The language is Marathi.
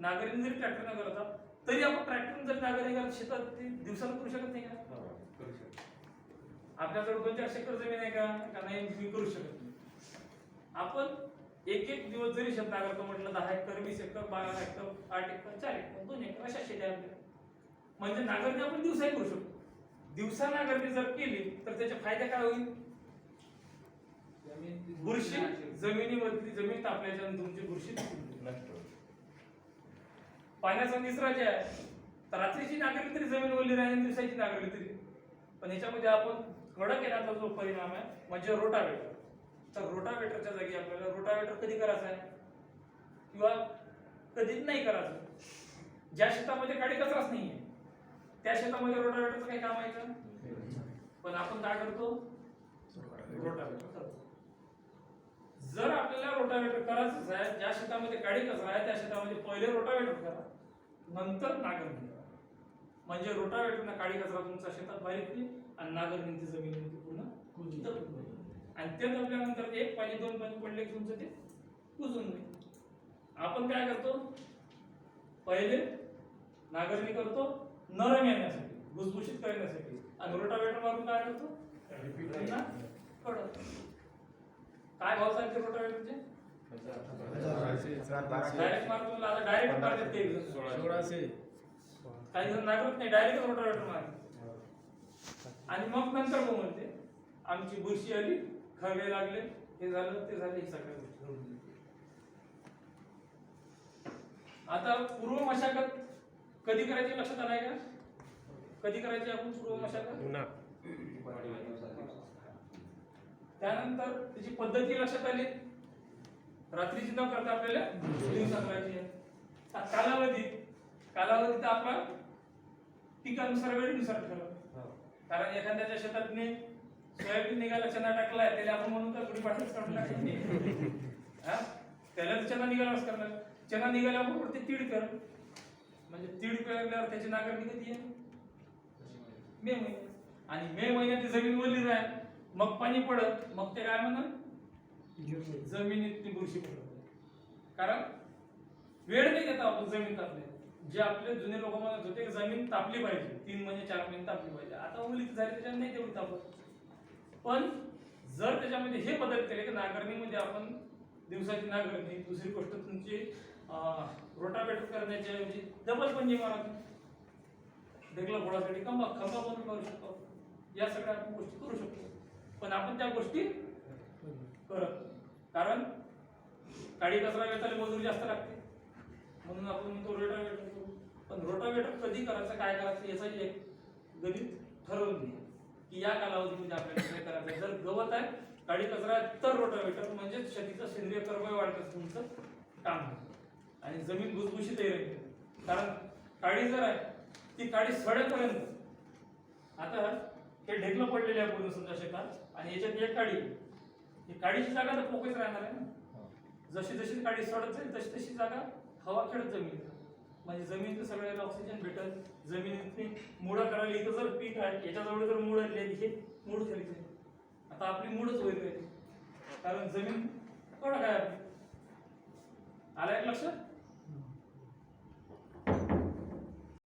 नागरिक जरी ट्रॅक्टरनं करता तरी आपण ट्रॅक्टर जरी नागरिकाला शेतात ते दिवसाला करू शकत नाही का? करू शकतो. आपल्याजवळ दोन चार एकर जमीन आहे का? का नाही? मी करू शकत नाही. आपण एक एक दिवस जरी शेत नागरतो म्हटलं दहा एकर वीस एकर बारा एकर आठ एकर चार एकर दोन एकर अशा शेती आहे आपल्या म्हणजे नागरणी आपण दिवसाही करू शकतो. दिवसा नागरणी जर केली तर त्याचे फायदे काय होईल? बुरशी जमिनीवरती जमीन तापल्याच्या तुमची बुरशी नष्ट होईल. पाण्याचा निचरा जे आहे. तर रात्रीची नागरिक तरी जमीन ओली राहील आणि दिवसाची नागरिक तरी. पण याच्यामध्ये आपण कडक येण्याचा जो परिणाम आहे म्हणजे रोटावेटर. तर रोटावेटरच्या जागी आपल्याला रोटावेटर कधी करायचं आहे? किंवा कधीच नाही करायचं? ज्या शेतामध्ये काडी कचराच नाहीये त्या शेतामध्ये रोटावेटरचं काही काम आहे का? पण आपण काय करतो? रोटावेटर जर आपल्याला रोटावेटर करायचंच आहे ज्या शेतामध्ये काडी कचरा आहे त्या शेतामध्ये पहिले रोटावेटर करा. नंतर नांगरणी करा. म्हणजे रोटावेटरनं काडी कचरा तुमचा शेतात बारीक होईल आणि नांगरणीची जमीन पूर्ण दबून जाईल. आणि ते दबल्यानंतर एक पाणी दोन पाणी पडले की तुमचं ते कुजून जाईल आपण काय करतो? पहिले नांगरणी करतो नरम येण्यासाठी भुसभुशीत करण्यासाठी. आणि रोटावेटर मारून काय करतो? काय भाव सांगते रोटावेटरचे डायरेक्ट मारतो मला आता डायरेक्ट मारतात ते सोळाशे. काही जण नागरत नाही डायरेक्ट रोटावेटर मारतात आणि मग नंतर कोण म्हणते आमची बुरशी आली खवे लागले हे झालं ते झालं हे सगळ्या गोष्टी आता पूर्व मशागत कधी करायची लक्षात आलाय का? कधी करायची आपण पूर्व मशागत? त्यानंतर त्याची पद्धती लक्षात आली. रात्रीची न करता आपल्याला दिवसा करायची आहे. कालावधी. कालावधी तर आपला पिकानुसार वेळेनुसार ठरवतो. कारण एखाद्याच्या शेतात मी सोयाबीन निघाला चना टाकलाय त्याला आपण म्हणून का गुढी पाठवून काढून हा? त्याला तर चना निघालाच करणार चना निघाल्याबरोबर ते तीड कर. म्हणजे तीड पेरल्यावर त्याची नागरणी कधी आहे? मे महिन्यात आणि मे महिन्यात ती जमीन ओली राहील. मग पाणी पडत मग ते काय म्हणत जमिनीत ती बुरशी पडत. कारण वेळ नाही देता आपण जमीन तापले जे आपले जुने लोक म्हणत होते जमीन तापली पाहिजे तीन महिने चार महिने तापली पाहिजे. आता ओलीत झाली त्याच्यात नाही तेवढी तापत. पण जर त्याच्यामध्ये हे बदल केले की नांगरणीमध्ये आपण दिवसाची नांगरणी दुसरी गोष्ट तुमची रोटावेटर करण्याच्या ऐवजी डबल पंजी मारा देखला घोडासाठी खंबा खंबा बनवून करू शकतो. या सगळ्या आपण गोष्टी करू शकतो. पण आपण त्या गोष्टी करत कारण काळी कचरा वेचायला मजुरी जास्त लागते. म्हणून आपण म्हणतो रोटावेटर करू. पण रोटावेटर कधी करायचं काय करायचं याचा एक गणित ठरवून घे. की या कालावधीमध्ये आपल्याला काय करायचं आहे. जर गवत आहे काळी कचरा आहे तर रोटावेटर म्हणजे शेतीचं सेंद्रिय कर्मय वाढतं तुमचं काम. आणि जमीन भुसभुशीत राहील कारण काळी जर आहे ती काळी सडेपर्यंत हे ढेकलं पडलेले आहे पूर्ण समजा शेतात आणि याच्यात एक काडी. ही काडीची जागा तर पोकळीच राहणार आहे ना? जशी जशी काडी सडत जाईल तशी तशी जागा हवा खेळत जमीन म्हणजे जमिनीत सगळ्याला ऑक्सिजन भेटल जमिनीतली मुळं करायला इथं जर पीक आहे याच्याजवळ जर मुळ आली हे मूळ खाली आता आपली मुळच होईल कारण जमीन कडक आहे. आपली आलं एक लक्षात?